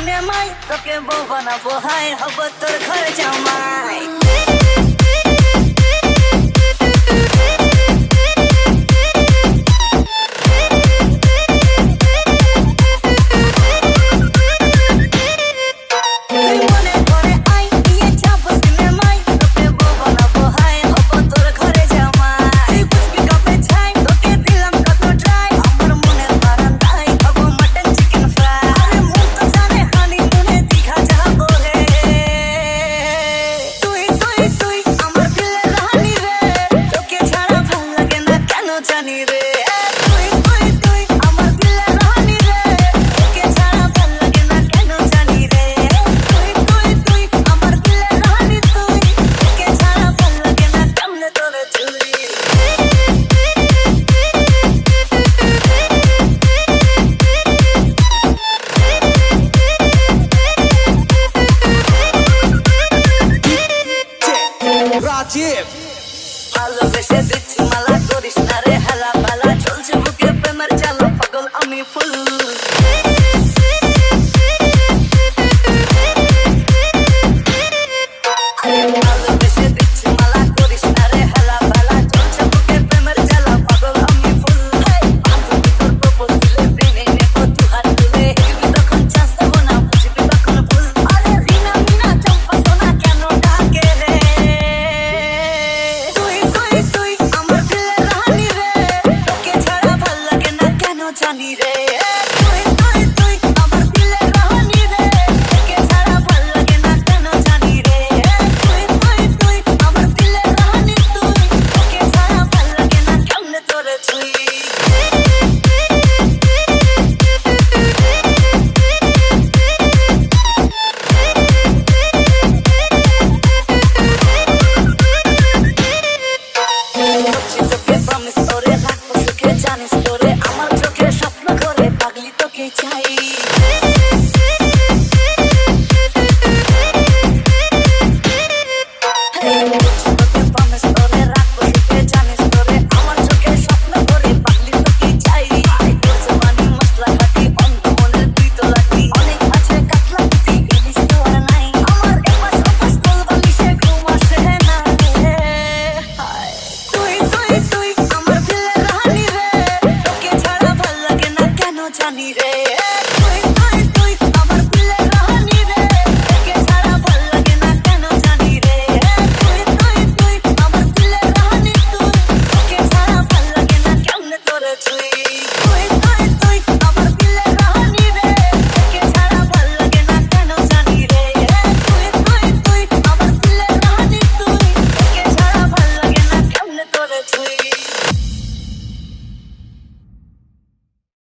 সিনেমায় তোকে বউ বানাবো। হাই হব তোর ঘরে যাও। 接。Baby